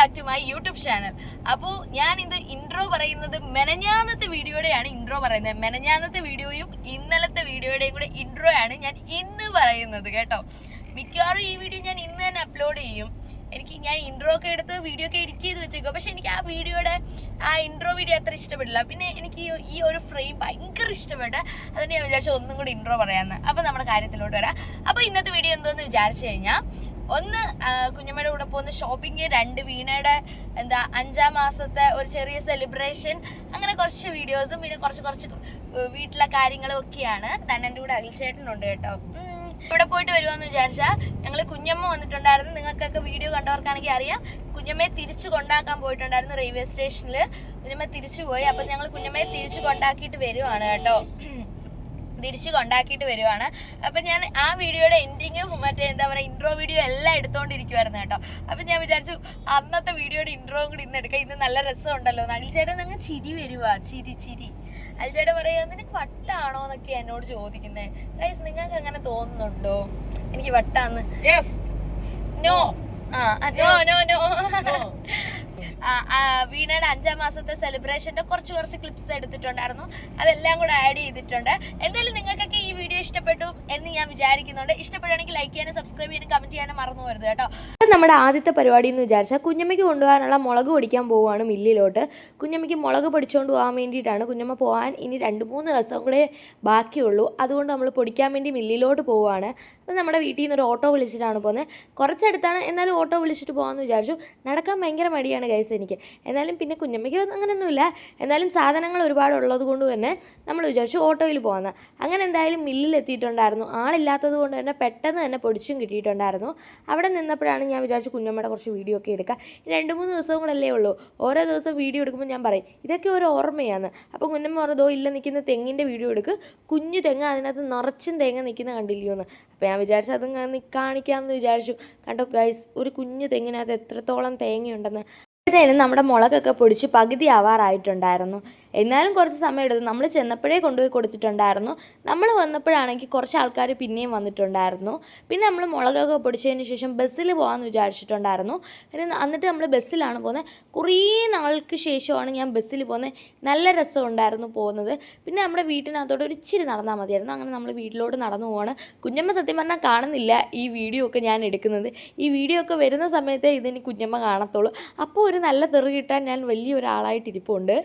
Back to my YouTube channel അപ്പോൾ ഞാൻ ഇത് ഇൻട്രോ പറയുന്നത് മെനഞ്ഞാന്നത്തെ വീഡിയോയുടെയാണ് ഇൻട്രോ പറയുന്നത്. മെനഞ്ഞാന്നത്തെ വീഡിയോയും ഇന്നലത്തെ വീഡിയോയുടെയും കൂടെ ഇൻട്രോ ആണ് ഞാൻ ഇന്ന് പറയുന്നത് കേട്ടോ. മിക്കവാറും ഈ വീഡിയോ ഞാൻ ഇന്ന് തന്നെ അപ്ലോഡ് ചെയ്യും. എനിക്ക് ഞാൻ ഇൻട്രോ ഒക്കെ എടുത്ത് വീഡിയോ ഒക്കെ എഡിറ്റ് ചെയ്ത് വെച്ചേക്കും പക്ഷെ എനിക്ക് ആ വീഡിയോയുടെ ആ ഇൻട്രോ വീഡിയോ അത്ര ഇഷ്ടപ്പെട്ടില്ല പിന്നെ എനിക്ക് ഈ- ഒരു ഫ്രെയിം ഭയങ്കര ഇഷ്ടപ്പെട്ട് അതുകൊണ്ട് ഞാൻ വിചാരിച്ചു ഒന്നും കൂടി ഇൻട്രോ പറയാമെന്ന് അപ്പം നമ്മുടെ കാര്യത്തിലോട്ട് വരാം. അപ്പോൾ ഇന്നത്തെ വീഡിയോ എന്തോന്ന് വിചാരിച്ചു കഴിഞ്ഞാൽ ഒന്ന് കുഞ്ഞമ്മയുടെ കൂടെ പോകുന്ന ഷോപ്പിംഗ് രണ്ട് വീണയുടെ എന്താ അഞ്ചാം മാസത്തെ ഒരു ചെറിയ സെലിബ്രേഷൻ അങ്ങനെ കുറച്ച് വീഡിയോസും പിന്നെ കുറച്ച് കുറച്ച് വീട്ടിലെ കാര്യങ്ങളും ഒക്കെയാണ്. തണ്ണന്റെ കൂടെ അഖിൽചേട്ടനുണ്ട് കേട്ടോ. ഇവിടെ പോയിട്ട് വരുമെന്ന് വിചാരിച്ചാൽ ഞങ്ങൾ കുഞ്ഞമ്മ വന്നിട്ടുണ്ടായിരുന്നു. നിങ്ങൾക്കൊക്കെ വീഡിയോ കണ്ടവർക്കാണെങ്കിൽ അറിയാം. കുഞ്ഞമ്മയെ തിരിച്ചു കൊണ്ടാക്കാൻ പോയിട്ടുണ്ടായിരുന്നു റെയിൽവേ സ്റ്റേഷനിൽ കുഞ്ഞമ്മ തിരിച്ചു പോയി. അപ്പം ഞങ്ങൾ കുഞ്ഞമ്മയെ തിരിച്ചു കൊണ്ടാക്കിയിട്ട് വരുവാണ് കേട്ടോ. തിരിച്ചു കൊണ്ടാക്കിയിട്ട് വരുവാണ്. അപ്പം ഞാൻ ആ വീഡിയോയുടെ എൻഡിങ്ങും മറ്റേ എന്താ പറയുക ഇൻട്രോ വീഡിയോ എല്ലാം എടുത്തോണ്ടിരിക്കുവായിരുന്നു കേട്ടോ. അപ്പം ഞാൻ വിചാരിച്ചു അന്നത്തെ വീഡിയോയുടെ ഇൻട്രോ കൂടി ഇന്ന് എടുക്കാം. ഇന്ന് നല്ല രസമുണ്ടല്ലോ. അഖിൽ ചേട്ടൻ അങ്ങ് ചിരി വരുവാ. ചിരി ചിരി. അഖിൽ ചേട്ടൻ പറയുക നിനക്ക് വട്ടാണോ എന്നൊക്കെ എന്നോട് ചോദിക്കുന്നത് ഗൈസ് നിങ്ങൾക്ക് അങ്ങനെ തോന്നുന്നുണ്ടോ? എനിക്ക് വട്ടാന്ന്. നോ ആ നോ നോ നോ വീണയുടെ അഞ്ചാം മാസത്തെ സെലിബ്രേഷന്റെ കുറച്ച് കുറച്ച് ക്ലിപ്സ് എടുത്തിട്ടുണ്ടായിരുന്നു. അതെല്ലാം കൂടെ ആഡ് ചെയ്തിട്ടുണ്ട്. എന്തായാലും നിങ്ങൾക്കൊക്കെ ഈ വീഡിയോ ഇഷ്ടപ്പെട്ടു എന്ന് ഞാൻ വിചാരിക്കുന്നുണ്ട്. ഇഷ്ടപ്പെടുകയാണെങ്കിൽ ലൈക്ക് ചെയ്യാനും സബ്സ്ക്രൈബ് ചെയ്യാനും കമന്റ് ചെയ്യാനും മറന്നു വരുത് കേട്ടോ. നമ്മുടെ ആദ്യത്തെ പരിപാടി എന്ന് വിചാരിച്ചാൽ കുഞ്ഞമ്മയ്ക്ക് കൊണ്ടുപോകാനുള്ള മുളക് പൊടിക്കാൻ പോവുകയാണ് മില്ലിലോട്ട്. കുഞ്ഞമ്മയ്ക്ക് മുളക് പൊടിച്ചുകൊണ്ട് പോകാൻ വേണ്ടിയിട്ടാണ് കുഞ്ഞമ്മ പോകാൻ ഇനി രണ്ട് മൂന്ന് ദിവസം കൂടെ ബാക്കിയുള്ളൂ. അതുകൊണ്ട് നമ്മൾ പൊടിക്കാൻ വേണ്ടി മില്ലിലോട്ട് പോവുകയാണ്. അപ്പം നമ്മുടെ വീട്ടിൽ നിന്ന് ഒരു ഓട്ടോ വിളിച്ചിട്ടാണ് പോകുന്നത് കുറച്ചടുത്താണ് എന്നാലും ഓട്ടോ വിളിച്ചിട്ട് പോകാമെന്ന് വിചാരിച്ചു. നടക്കാൻ ഭയങ്കര മടിയാണ് ഗൈസ് എനിക്ക്. എന്നാലും പിന്നെ കുഞ്ഞമ്മയ്ക്ക് അങ്ങനെയൊന്നുമില്ല എന്നാലും സാധനങ്ങൾ ഒരുപാട് ഉള്ളത് കൊണ്ട് തന്നെ നമ്മൾ വിചാരിച്ചു ഓട്ടോയിൽ പോകുന്ന അങ്ങനെ എന്തായാലും മില്ലിൽ എത്തിയിട്ടുണ്ടായിരുന്നു. ആളില്ലാത്തത് കൊണ്ട് തന്നെ പെട്ടെന്ന് തന്നെ പൊടിച്ചും കിട്ടിയിട്ടുണ്ടായിരുന്നു. അവിടെ നിന്നപ്പോഴാണ് ഞാൻ വിചാരിച്ചു കുഞ്ഞമ്മയുടെ കുറച്ച് വീഡിയോ ഒക്കെ എടുക്കാം. രണ്ട് മൂന്ന് ദിവസവും കൂടെ ഉള്ളൂ. ഓരോ ദിവസം വീഡിയോ എടുക്കുമ്പോൾ ഞാൻ പറയും ഇതൊക്കെ ഒരു ഓർമ്മയാണ്. അപ്പോൾ കുഞ്ഞമ്മ പറഞ്ഞതോ ഇല്ല നിൽക്കുന്ന തെങ്ങിന്റെ വീഡിയോ എടുക്ക്. കുഞ്ഞു തെങ്ങ് അതിനകത്ത് നിറച്ചും തേങ്ങ നിൽക്കുന്ന കണ്ടില്ലയോ എന്ന്. അപ്പോൾ ഞാൻ വിചാരിച്ചു അത് കാണിക്കാമെന്ന് വിചാരിച്ചു. കണ്ടോ ഗൈസ് ഒരു കുഞ്ഞു തെങ്ങിനകത്ത് എത്രത്തോളം തേങ്ങയുണ്ടെന്ന്. അപ്പോഴത്തേനും നമ്മുടെ മുളകൊക്കെ പൊടിച്ച് പകുതി ആവാറായിട്ടുണ്ടായിരുന്നു എന്നാലും കുറച്ച് സമയം എടുത്തു. നമ്മൾ ചെന്നപ്പോഴേ കൊണ്ടുപോയി കൊടുത്തിട്ടുണ്ടായിരുന്നു. നമ്മൾ വന്നപ്പോഴാണെങ്കിൽ കുറച്ച് ആൾക്കാർ പിന്നെയും വന്നിട്ടുണ്ടായിരുന്നു. പിന്നെ നമ്മൾ മുളകൊക്കെ പൊടിച്ചതിന് ശേഷം ബസ്സിൽ പോകാമെന്ന് വിചാരിച്ചിട്ടുണ്ടായിരുന്നു. പിന്നെ എന്നിട്ട് നമ്മൾ ബസ്സിലാണ് പോകുന്നത്. കുറേ നാൾക്ക് ശേഷമാണ് ഞാൻ ബസ്സിൽ പോകുന്നത്. നല്ല രസമുണ്ടായിരുന്നു പോകുന്നത്. പിന്നെ നമ്മുടെ വീട്ടിനകത്തോട്ട് ഒരു ഇച്ചിരി നടന്നാൽ മതിയായിരുന്നു. അങ്ങനെ നമ്മൾ വീട്ടിലോട്ട് നടന്നു പോവാണ്. കുഞ്ഞമ്മ സത്യം പറഞ്ഞാൽ കാണുന്നില്ല ഈ വീഡിയോ ഒക്കെ ഞാൻ എടുക്കുന്നത്. ഈ വീഡിയോ ഒക്കെ വരുന്ന സമയത്തേ ഇതിന് കുഞ്ഞമ്മ കാണത്തുള്ളൂ. അപ്പോൾ ഒരു നല്ല തെറി കിട്ടാൻ ഞാൻ വലിയ ഒരാളായിട്ട് ഇരിപ്പുണ്ട്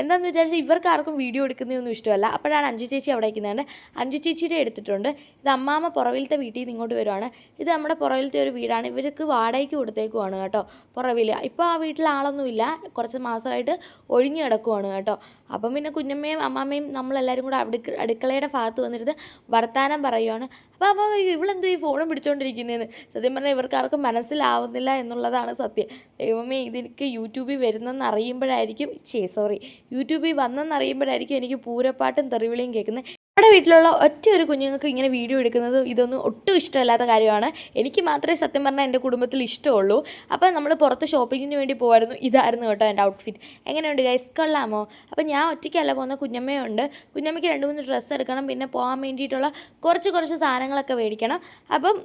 എന്താണെന്ന് വിചാരിച്ചാൽ ഇവർക്ക് ആർക്കും വീഡിയോ എടുക്കുന്നതൊന്നും ഇഷ്ടമല്ല. അപ്പോഴാണ് അഞ്ചു ചേച്ചി അവിടെ ഇരിക്കുന്നത് അഞ്ചു ചേച്ചിയുടെ എടുത്തിട്ടുണ്ട്. ഇത് അമ്മാമ്മ പുറവിലത്തെ വീട്ടിൽ നിന്ന് ഇങ്ങോട്ട് വരുവാണ്. ഇത് നമ്മുടെ പുറവിലത്തെ ഒരു വീടാണ്. ഇവർക്ക് വാടകയ്ക്ക് കൊടുത്തേക്കുവാണ് കേട്ടോ പുറവിൽ. ഇപ്പോൾ ആ വീട്ടിൽ ആളൊന്നുമില്ല കുറച്ച് മാസമായിട്ട് ഒഴിഞ്ഞു കിടക്കുവാണ് കേട്ടോ. അപ്പം പിന്നെ കുഞ്ഞമ്മയും അമ്മാമ്മയും നമ്മളെല്ലാവരും കൂടെ അടുക്ക അടുക്കളയുടെ ഭാഗത്ത് വന്നിരുന്ന് വർത്താനം പറയുവാണ്. അപ്പോൾ അമ്മ ഇവളെന്തോ ഈ ഫോണും പിടിച്ചോണ്ടിരിക്കുന്നതെന്ന് സത്യം പറഞ്ഞാൽ ഇവർക്ക് ആർക്കും മനസ്സിലാവുന്നില്ല എന്നുള്ളതാണ് സത്യം. ദൈവമേ ഇതെനിക്ക് യൂട്യൂബിൽ വരുന്നെന്ന് അറിയുമ്പോഴായിരിക്കും ചേ സോറി യൂട്യൂബിൽ വന്നെന്ന് അറിയുമ്പോഴായിരിക്കും എനിക്ക് പൂരപ്പാട്ടും തെറിവിളിയും കേൾക്കുന്നത് നമ്മുടെ വീട്ടിലുള്ള ഒറ്റ ഒരു കുഞ്ഞുങ്ങൾക്ക് ഇങ്ങനെ വീഡിയോ എടുക്കുന്നത് ഇതൊന്നും ഒട്ടും ഇഷ്ടമല്ലാത്ത കാര്യമാണ്. എനിക്ക് മാത്രമേ സത്യം പറഞ്ഞാൽ എന്റെ കുടുംബത്തിൽ ഇഷ്ടമുള്ളൂ. അപ്പോൾ നമ്മൾ പുറത്ത് ഷോപ്പിങ്ങിന് വേണ്ടി പോകുമായിരുന്നു ഇതായിരുന്നു കേട്ടോ എന്റെ ഔട്ട്ഫിറ്റ് എങ്ങനെയുണ്ട് ഗൈസ് കൊള്ളാമോ? അപ്പോൾ ഞാൻ ഒറ്റയ്ക്കല്ല പോകുന്ന കുഞ്ഞമ്മയുണ്ട്. കുഞ്ഞമ്മയ്ക്ക് രണ്ട് മൂന്ന് ഡ്രസ്സ് എടുക്കണം. പിന്നെ പോകാൻ വേണ്ടിയിട്ടുള്ള കുറച്ച് കുറച്ച് സാധനങ്ങളൊക്കെ മേടിക്കണം. അപ്പം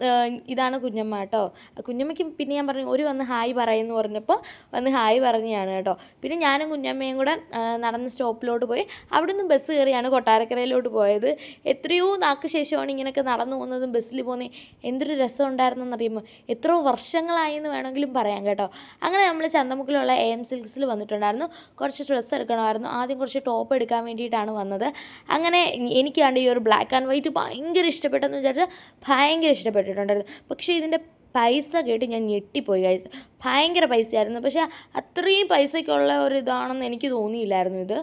ഇതാണ് കുഞ്ഞമ്മ കേട്ടോ. കുഞ്ഞമ്മയ്ക്ക് പിന്നെ ഞാൻ പറഞ്ഞു ഒരു വന്ന് ഹായ് പറയുമെന്ന് പറഞ്ഞപ്പോൾ വന്ന് ഹായ് പറഞ്ഞതാണ് കേട്ടോ. പിന്നെ ഞാനും കുഞ്ഞമ്മയും കൂടെ നടന്ന സ്റ്റോപ്പിലോട്ട് പോയി. അവിടെ നിന്ന് ബസ് കയറിയാണ് കൊട്ടാരക്കരയിലോട്ട് പോയത്. എത്രയോ നാൾക്ക് ശേഷമാണ് ഇങ്ങനെയൊക്കെ നടന്നു പോകുന്നതും ബസ്സിൽ പോകുന്നത്. എന്തൊരു രസം ഉണ്ടായിരുന്നെന്ന് അറിയുമ്പോൾ എത്രയോ വർഷങ്ങളായി എന്ന് വേണമെങ്കിലും പറയാം കേട്ടോ. അങ്ങനെ നമ്മൾ ചന്തമുക്കിലുള്ള എ എം സിൽക്സിൽ വന്നിട്ടുണ്ടായിരുന്നു. കുറച്ച് ഡ്രസ്സ് എടുക്കണമായിരുന്നു. ആദ്യം കുറച്ച് ടോപ്പ് എടുക്കാൻ വേണ്ടിയിട്ടാണ് വന്നത്. അങ്ങനെ എനിക്ക് എനിക്കാണ്ട് ഈ ഒരു ബ്ലാക്ക് ആൻഡ് വൈറ്റ് ഭയങ്കര ഇഷ്ടപ്പെട്ടെന്ന് വിചാരിച്ചാൽ ഭയങ്കര ഇഷ്ടപ്പെട്ടിട്ടുണ്ടായിരുന്നു. പക്ഷേ ഇതിന്റെ പൈസ കേട്ട് ഞാൻ ഞെട്ടിപ്പോയി ഗൈസ് ഭയങ്കര പൈസയായിരുന്നു. പക്ഷേ അത്രയും പൈസയ്ക്കുള്ള ഒരു ഇതാണെന്ന് എനിക്ക് തോന്നിയില്ലായിരുന്നു ഇത്.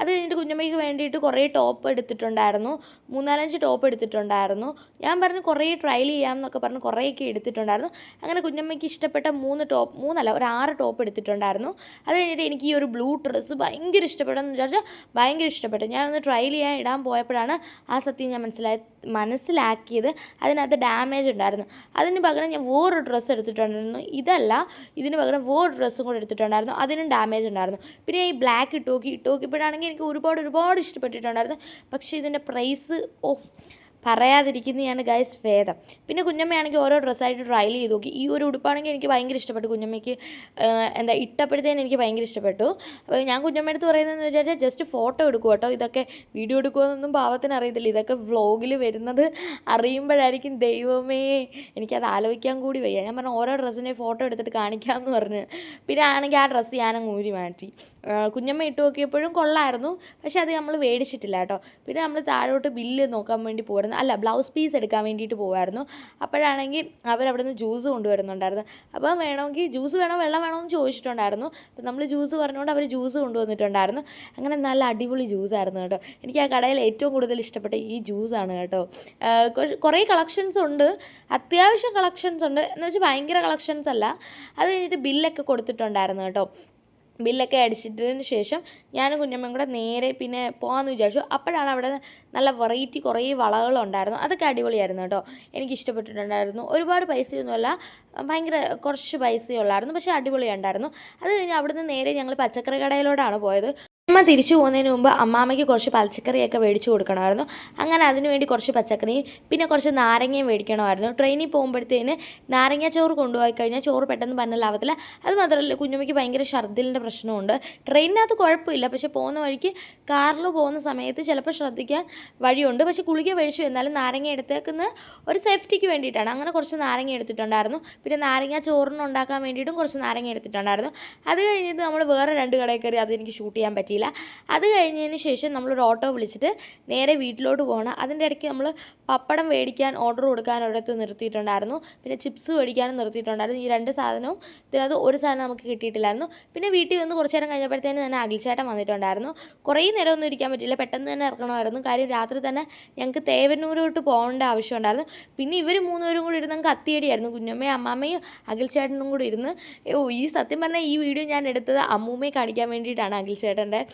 അത് കഴിഞ്ഞിട്ട് കുഞ്ഞമ്മയ്ക്ക് വേണ്ടിയിട്ട് കുറേ ടോപ്പ് എടുത്തിട്ടുണ്ടായിരുന്നു. മൂന്നാലഞ്ച് ടോപ്പ് എടുത്തിട്ടുണ്ടായിരുന്നു. ഞാൻ പറഞ്ഞു കുറേ ട്രയൽ ചെയ്യാം എന്നൊക്കെ പറഞ്ഞ് കുറേയൊക്കെ എടുത്തിട്ടുണ്ടായിരുന്നു. അങ്ങനെ കുഞ്ഞമ്മയ്ക്ക് ഇഷ്ടപ്പെട്ട മൂന്ന് ടോപ്പ് മൂന്നല്ല ഒരു ആറ് ടോപ്പ് എടുത്തിട്ടുണ്ടായിരുന്നു. അത് കഴിഞ്ഞിട്ട് എനിക്ക് ഈ ഒരു ബ്ലൂ ഡ്രസ്സ് ഭയങ്കര ഇഷ്ടപ്പെട്ടെന്ന് വിചാരിച്ചാൽ ഭയങ്കര ഇഷ്ടപ്പെട്ടു. ഞാനൊന്ന് ട്രയൽ ചെയ്യാൻ ഇടാൻ പോയപ്പോഴാണ് ആ സത്യം ഞാൻ മനസ്സിലായി മനസ്സിലാക്കിയത്. അതിനകത്ത് ഡാമേജ് ഉണ്ടായിരുന്നു. അതിന് പകരം ഞാൻ വേറൊരു ഡ്രസ്സ് എടുത്തിട്ടുണ്ടായിരുന്നു. ഇതല്ല ഇതിന് പകരം വേറൊരു ഡ്രസ്സും കൂടെ എടുത്തിട്ടുണ്ടായിരുന്നു. അതിനും ഡാമേജ് ഉണ്ടായിരുന്നു. പിന്നെ ഈ ബ്ലാക്ക് ഇട്ടോക്കി ഇട്ടോക്കിപ്പോഴാണെങ്കിൽ എനിക്ക് ഒരുപാട് ഒരുപാട് ഇഷ്ടപ്പെട്ടിട്ടുണ്ടായിരുന്നു. പക്ഷേ ഇതിന്റെ പ്രൈസ് ഓ പറയാതിരിക്കുന്നതാണ് ഗൈസ് ഭേദം പിന്നെ കുഞ്ഞമ്മയാണെങ്കിൽ ഓരോ ഡ്രസ്സായിട്ട് ട്രയൽ ചെയ്ത് നോക്കി. ഈ ഒരു ഉടുപ്പാണെങ്കിൽ എനിക്ക് ഭയങ്കര ഇഷ്ടപ്പെട്ടു. കുഞ്ഞമ്മയ്ക്ക് എന്താ ഇട്ടപ്പോഴത്തേന് എനിക്ക് ഭയങ്കര ഇഷ്ടപ്പെട്ടു. അപ്പോൾ ഞാൻ കുഞ്ഞമ്മയുടെ അടുത്ത് പറയുന്നതെന്ന് വെച്ചാൽ ജസ്റ്റ് ഫോട്ടോ എടുക്കും കേട്ടോ. ഇതൊക്കെ വീഡിയോ എടുക്കുമെന്നൊന്നും പാവത്തിന് അറിയത്തില്ല. ഇതൊക്കെ വ്ളോഗിൽ വരുന്നത് അറിയുമ്പോഴായിരിക്കും ദൈവമേ. എനിക്കത് ആലോചിക്കാൻ കൂടി വയ്യ. ഞാൻ പറഞ്ഞു ഓരോ ഡ്രസ്സിന്റെ ഫോട്ടോ എടുത്തിട്ട് കാണിക്കാമെന്ന് പറഞ്ഞ്. പിന്നെ ആണെങ്കിൽ ആ ഡ്രസ്സ് ഞാനങ്ങ് ഊരി മാറ്റി. കുഞ്ഞമ്മ ഇട്ട് നോക്കിയപ്പോഴും കൊള്ളായിരുന്നു. പക്ഷേ അത് നമ്മൾ മേടിച്ചിട്ടില്ല കേട്ടോ. പിന്നെ നമ്മൾ താഴോട്ട് ബില്ല് നോക്കാൻ വേണ്ടി പോയിരുന്നു അല്ല ബ്ലൗസ് പീസ് എടുക്കാൻ വേണ്ടിയിട്ട് പോകുമായിരുന്നു അപ്പോഴാണെങ്കിൽ അവരവിടെ നിന്ന് ജ്യൂസ് കൊണ്ടുവരുന്നുണ്ടായിരുന്നു. അപ്പോൾ വേണമെങ്കിൽ ജ്യൂസ് വേണോ വെള്ളം വേണോ എന്ന് ചോദിച്ചിട്ടുണ്ടായിരുന്നു. അപ്പോൾ നമ്മൾ ജ്യൂസ് പറഞ്ഞുകൊണ്ട് അവർ ജ്യൂസ് കൊണ്ടുവന്നിട്ടുണ്ടായിരുന്നു. അങ്ങനെ നല്ല അടിപൊളി ജ്യൂസായിരുന്നു കേട്ടോ. എനിക്ക് ആ കടയിൽ ഏറ്റവും കൂടുതൽ ഇഷ്ടപ്പെട്ട ഈ ജ്യൂസാണ് കേട്ടോ. കുറേ കളക്ഷൻസ് ഉണ്ട്. അത്യാവശ്യം കളക്ഷൻസ് ഉണ്ട്. എന്ന് വെച്ചാൽ ഭയങ്കര കളക്ഷൻസ് അല്ല. അത് കഴിഞ്ഞിട്ട് ബില്ലൊക്കെ കൊടുത്തിട്ടുണ്ടായിരുന്നു കേട്ടോ. ബില്ലൊക്കെ അടിച്ചിട്ടതിന് ശേഷം ഞാനും കുഞ്ഞമ്മയും കൂടെ നേരെ പിന്നെ പോകാമെന്ന് വിചാരിച്ചു. അപ്പോഴാണ് അവിടെ നല്ല വെറൈറ്റി കുറേ വളകളുണ്ടായിരുന്നു അതൊക്കെ അടിപൊളിയായിരുന്നു കേട്ടോ. എനിക്ക് ഇഷ്ടപ്പെട്ടിട്ടുണ്ടായിരുന്നു ഒരുപാട് പൈസയൊന്നുമല്ല ഭയങ്കര കുറച്ച് പൈസയേ ഉള്ളായിരുന്നു. പക്ഷേ അടിപൊളിയുണ്ടായിരുന്നു അത് കഴിഞ്ഞ് അവിടുന്ന് നേരെ ഞങ്ങൾ പച്ചക്കറി കടയിലോട്ടാണ് പോയത്. തിരിച്ചു പോകുന്നതിന് മുമ്പ് അമ്മാമ്മയ്ക്ക് കുറച്ച് പച്ചക്കറിയൊക്കെ മേടിച്ചു കൊടുക്കണമായിരുന്നു. അങ്ങനെ അതിന് വേണ്ടി കുറച്ച് പച്ചക്കറിയും പിന്നെ കുറച്ച് നാരങ്ങയും മേടിക്കണമായിരുന്നു. ട്രെയിനിൽ പോകുമ്പോഴത്തേന് നാരങ്ങ ചോറ് കൊണ്ടുപോയി കഴിഞ്ഞാൽ ചോറ് പെട്ടെന്ന് പന്നലാവത്തില്ല അത് മാത്രമല്ല കുഞ്ഞുമ്മയ്ക്ക് ഭയങ്കര ഛർദ്ദിലിന്റെ പ്രശ്നമുണ്ട്. ട്രെയിനിനകത്ത് കുഴപ്പമില്ല പക്ഷേ പോകുന്ന വഴിക്ക് കാറിൽ പോകുന്ന സമയത്ത് ചിലപ്പോൾ ശ്രദ്ധിക്കാൻ വഴിയുണ്ട്. പക്ഷേ കുളിക മേടിച്ചു എന്നാലും നാരങ്ങ എടുത്തേക്കുന്ന ഒരു സേഫ്റ്റിക്ക് വേണ്ടിയിട്ടാണ്. അങ്ങനെ കുറച്ച് നാരങ്ങ എടുത്തിട്ടുണ്ടായിരുന്നു. പിന്നെ നാരങ്ങ ചോറിന് ഉണ്ടാക്കാൻ വേണ്ടിയിട്ടും കുറച്ച് നാരങ്ങ എടുത്തിട്ടുണ്ടായിരുന്നു. അത് കഴിഞ്ഞിട്ട് നമ്മൾ വേറെ രണ്ട് കടയിൽ കയറി അത് എനിക്ക് ഷൂട്ട് ചെയ്യാൻ പറ്റിയില്ല. അത് കഴിഞ്ഞതിന് ശേഷം നമ്മളൊരു ഓട്ടോ വിളിച്ചിട്ട് നേരെ വീട്ടിലോട്ട് പോകണം. അതിന്റെ ഇടയ്ക്ക് നമ്മൾ പപ്പടം മേടിക്കാൻ ഓർഡർ കൊടുക്കാൻ ഒരിടത്ത് നിർത്തിയിട്ടുണ്ടായിരുന്നു. പിന്നെ ചിപ്സ് മേടിക്കാനും നിർത്തിയിട്ടുണ്ടായിരുന്നു. ഈ രണ്ട് സാധനവും ഇതിനകത്ത് ഒരു സാധനം നമുക്ക് കിട്ടിയിട്ടില്ലായിരുന്നു. പിന്നെ വീട്ടിൽ വന്ന് കുറച്ച് നേരം കഴിഞ്ഞപ്പോഴത്തേന് തന്നെ അഖിൽച്ചേട്ടൻ വന്നിട്ടുണ്ടായിരുന്നു. കുറേ നേരം ഒന്നും ഇരിക്കാൻ പറ്റില്ല പെട്ടെന്ന് തന്നെ ഇറങ്ങണമായിരുന്നു കാര്യം രാത്രി തന്നെ ഞങ്ങൾക്ക് തേവന്നൂരോട്ട് പോകേണ്ട ആവശ്യമുണ്ടായിരുന്നു. പിന്നെ ഇവർ മൂന്നുപേരും കൂടി ഇരുന്ന് ഞങ്ങൾക്ക് കത്തിയടിയായിരുന്നു. കുഞ്ഞമ്മയും അമ്മാമ്മയും അഖിൽച്ചേട്ടനും കൂടി ഇരുന്ന്. ഓ ഈ സത്യം പറഞ്ഞാൽ ഈ വീഡിയോ ഞാൻ എടുത്തത് അമ്മൂമ്മയെ കാണിക്കാൻ വേണ്ടിയിട്ടാണ് അഖിൽച്ചേട്ടന്റെ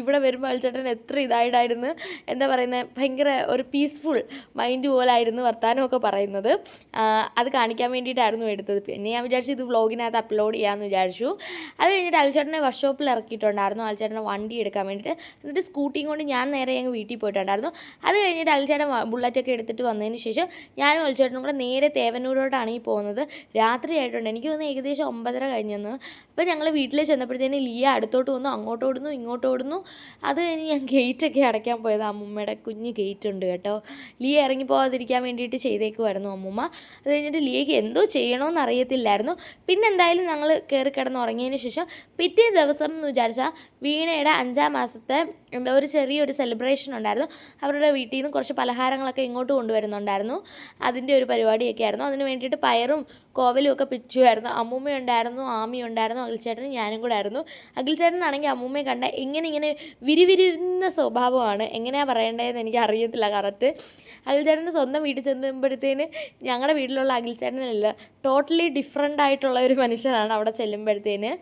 ഇവിടെ വരുമ്പോൾ അൽച്ചേട്ടൻ എത്ര ഇതായിട്ടായിരുന്നു എന്താ പറയുന്നത് ഭയങ്കര ഒരു പീസ്ഫുൾ മൈൻഡ് പോലായിരുന്നു വർത്തമാനമൊക്കെ പറയുന്നത്. അത് കാണിക്കാൻ വേണ്ടിയിട്ടായിരുന്നു എടുത്തത്. പിന്നെ ഞാൻ വിചാരിച്ചു ഇത് വ്ളോഗിനകത്ത് അപ്ലോഡ് ചെയ്യാമെന്ന് വിചാരിച്ചു. അത് കഴിഞ്ഞിട്ട് അൽച്ചേട്ടനെ വർക്ക്ഷോപ്പിൽ ഇറക്കിയിട്ടുണ്ടായിരുന്നു. അൽച്ചേട്ടനെ വണ്ടി എടുക്കാൻ വേണ്ടിയിട്ട്. എന്നിട്ട് സ്കൂട്ടിയും കൊണ്ട് ഞാൻ നേരെ ഞങ്ങൾ വീട്ടിൽ പോയിട്ടുണ്ടായിരുന്നു. അത് കഴിഞ്ഞിട്ട് അൽച്ചേട്ടൻ ബുള്ളറ്റ് ബുള്ളറ്റൊക്കെ എടുത്തിട്ട് വന്നതിന് ശേഷം ഞാനും അൽച്ചേട്ടനും കൂടെ നേരെ തേവന്നൂരോട്ടാണ് ഈ പോകുന്നത്. രാത്രി ആയിട്ടുണ്ട്. എനിക്ക് തോന്നുന്നു ഏകദേശം ഒമ്പതര കഴിഞ്ഞെന്ന്. അപ്പോൾ ഞങ്ങൾ വീട്ടിൽ ചെന്നപ്പോഴത്തേന് ലിയ അടുത്തോട്ട് വന്നു അങ്ങോട്ട് ഓടുന്നു ഇങ്ങോട്ട് ഓടുന്നു. അത് കഴിഞ്ഞ് ഞാൻ ഗേറ്റൊക്കെ അടയ്ക്കാൻ പോയത് അമ്മൂമ്മയുടെ കുഞ്ഞ് ഗേറ്റ് ഉണ്ട് കേട്ടോ. ലിയ ഇറങ്ങി പോകാതിരിക്കാൻ വേണ്ടിയിട്ട് ചെയ്തേക്കുമായിരുന്നു അമ്മൂമ്മ. അത് കഴിഞ്ഞിട്ട് ലിയയ്ക്ക് എന്തോ ചെയ്യണമെന്ന് അറിയത്തില്ലായിരുന്നു. പിന്നെ എന്തായാലും ഞങ്ങൾ കയറി കിടന്ന് ഉറങ്ങിയതിന് ശേഷം പിറ്റേ ദിവസം എന്ന് വിചാരിച്ചാൽ വീണയുടെ അഞ്ചാം മാസത്തെ എന്താ ഒരു ചെറിയൊരു സെലിബ്രേഷൻ ഉണ്ടായിരുന്നു. അവരുടെ വീട്ടിൽ നിന്ന് കുറച്ച് പലഹാരങ്ങളൊക്കെ ഇങ്ങോട്ട് കൊണ്ടുവരുന്നുണ്ടായിരുന്നു. അതിന്റെ ഒരു പരിപാടിയൊക്കെ ആയിരുന്നു. അതിന് വേണ്ടിയിട്ട് പയറും കോവലും ഒക്കെ പിച്ചുമായിരുന്നു അമ്മൂമ്മ ഉണ്ടായിരുന്നു ആമി ഉണ്ടായിരുന്നു ഞാനും കൂടെ ആയിരുന്നു. അഖിൽച്ചേട്ടനാണെങ്കിൽ അമ്മൂമ്മയെ കണ്ട ഇങ്ങനെ ഇങ്ങനെ വിരിവിരിയുന്ന സ്വഭാവമാണ്. എങ്ങനെയാണ് പറയേണ്ടതെന്ന് എനിക്ക് അറിയത്തില്ല കറക്റ്റ് അഖിൽചേട്ടന്റെ സ്വന്തം വീട്ടിൽ ചെല്ലുമ്പോഴത്തേന് ഞങ്ങളുടെ വീട്ടിലുള്ള അഖിൽചേട്ടനല്ല. ടോട്ടലി ഡിഫറെന്റ് ആയിട്ടുള്ള ഒരു മനുഷ്യനാണ് അവിടെ ചെല്ലുമ്പോഴത്തേന്.